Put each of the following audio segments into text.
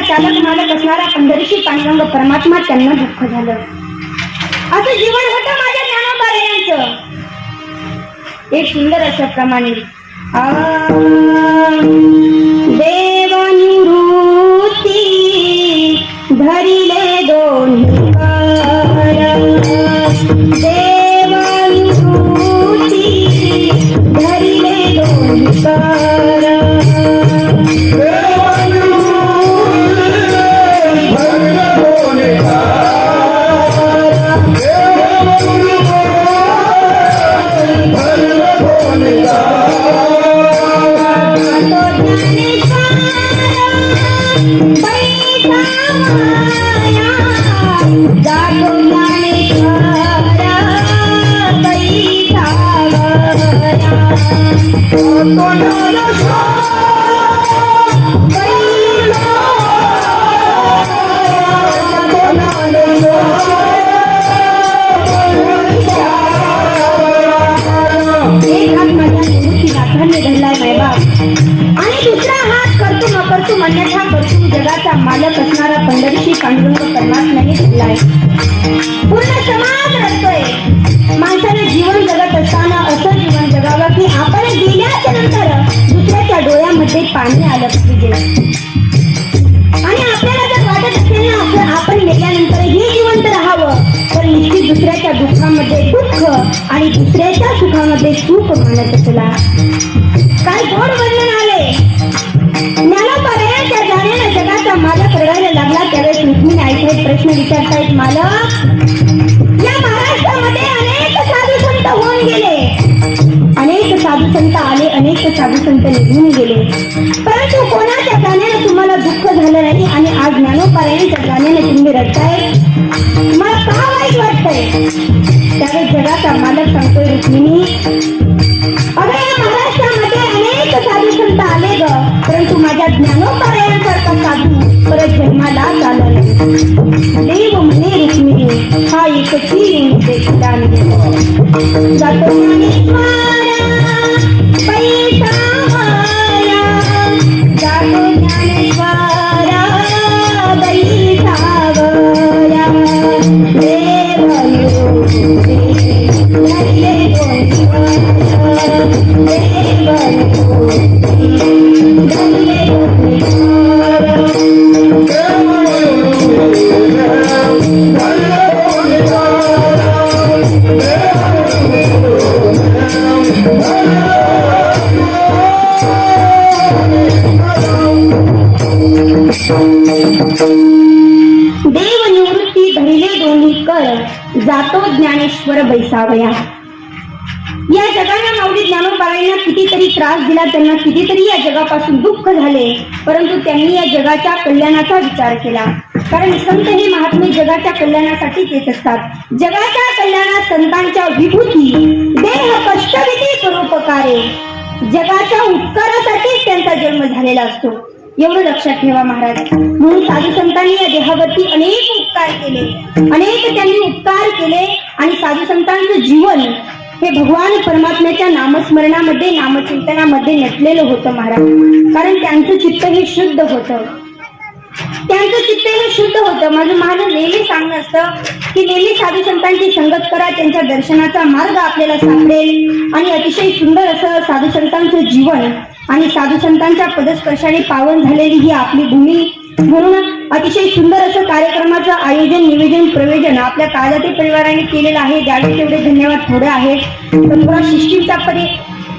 चालक मालक असणारा पंढरीशी पांडुरंग परमात्मा त्यांना दुःख झालं. असं जीवन होतं माझ्या ज्ञानोबा यांचं. एक सुंदर अशा प्रमाणे. देवानुरूती धरी मालक असणारा पंढरीशी पांडुरंग परमात्म्याने धरलाय पूर्ण समाज रडतोय माणसाने जीवन जगत असताना असं पाणी आलं पाहिजे आणि आपल्याला जर वाटत असेल ना असं आपण गेल्यानंतर हे जिवंत राहावं. तर निश्चित दुसऱ्याच्या दुःखामध्ये दुःख आणि दुसऱ्याच्या सुखामध्ये सुख मानत असला. काय गोड वर्णन आले. ज्ञानोपारायणाच्या जाण्यानं जगाचा मालक रडायला लागला त्यावेळेस रुक्मिणी आईसाहेब प्रश्न विचारतायत मालक आले अनेक साधू संत निघून गेले. परंतु कोणाच्या गाण्याने तुम्हाला दुःख झालं नाही आणि आज ज्ञानोपारायणाच्या गाण्याने तुम्ही रडताय? मला का वाईट वाटतंय? त्यावेळेस जगाचा मालक सांगतोय रुक्मिणी अगं या महाराष्ट्रामध्ये अनेक साधू संत आले ग परंतु माझ्या ज्ञानोपारायणासारखा साधू परत जन्माला आला नाही. देव म्हणे रुक्मिणी हा एक एकची देखील जातो धरले गोंधळ. देव निवृत्ती धरिले दोन्ही कळ जातो ज्ञानेश्वर बैसावया जगाला माऊली ज्ञानोबाईंना कितीतरी त्रास दिला त्यांना कितीतरी या जगापासून दुःख झाले परंतु त्यांनी या जगाच्या कल्याणाचा विचार केला. कारण संत हे महात्मे जगाच्या कल्याणासाठी येत असतात. जगाच्या कल्याणात संतांच्या विभूती देह कष्टविधी स्वरूपकारे. जगाच्या उपकारासाठीच त्यांचा जन्म झालेला असतो. एवढं लक्षात ठेवा महाराज. म्हणून साधू संतांनी या देहावरती अनेक उपकार केले. अनेक त्यांनी उपकार केले आणि साधू संतांचं जीवन हे भगवान परमात्म्याच्या नामस्मरणामध्ये नामचिंतनामध्ये नटलेलं होतं महाराज. कारण त्यांचं चित्त हे शुद्ध होतं. त्यांचं चित्त हे शुद्ध होतं. माझं महाराज नेहमी सांगणं असतं की नेहमी साधू संतांची संगत करा त्यांच्या दर्शनाचा मार्ग आपल्याला सापडेल. आणि अतिशय सुंदर असं साधू संतांचं जीवन आणि साधू संतांच्या पदस्पर्शाने पावन झालेली ही आपली भूमी. म्हणून अतिशय सुंदर असं कार्यक्रमाचं आयोजन निवेदन प्रयोजन आपल्या काळजाती परिवाराने केलेलं आहे. द्यावे तेवढे धन्यवाद थोडे आहेत. तर थोडा सिस्टीमचा परी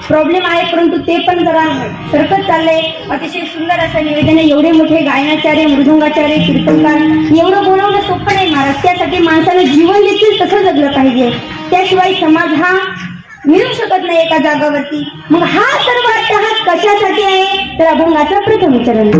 प्रॉब्लेम आहे परंतु ते पण जरा सरकत चाललंय. अतिशय सुंदर असं निवेदन आहे. एवढे मोठे गायनाचार्य मृदुंगाचार्य कीर्तनकार एवढं बोलवणं सोपं नाही महाराज. त्यासाठी माणसानं जीवन देखील तसं जगलं पाहिजे. त्याशिवाय समाज हा मिळू शकत नाही एका जागावरती. मग हा सर्व अभंग हा कशासाठी आहे? तर अभंगाचं प्रथम चरण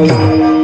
I'm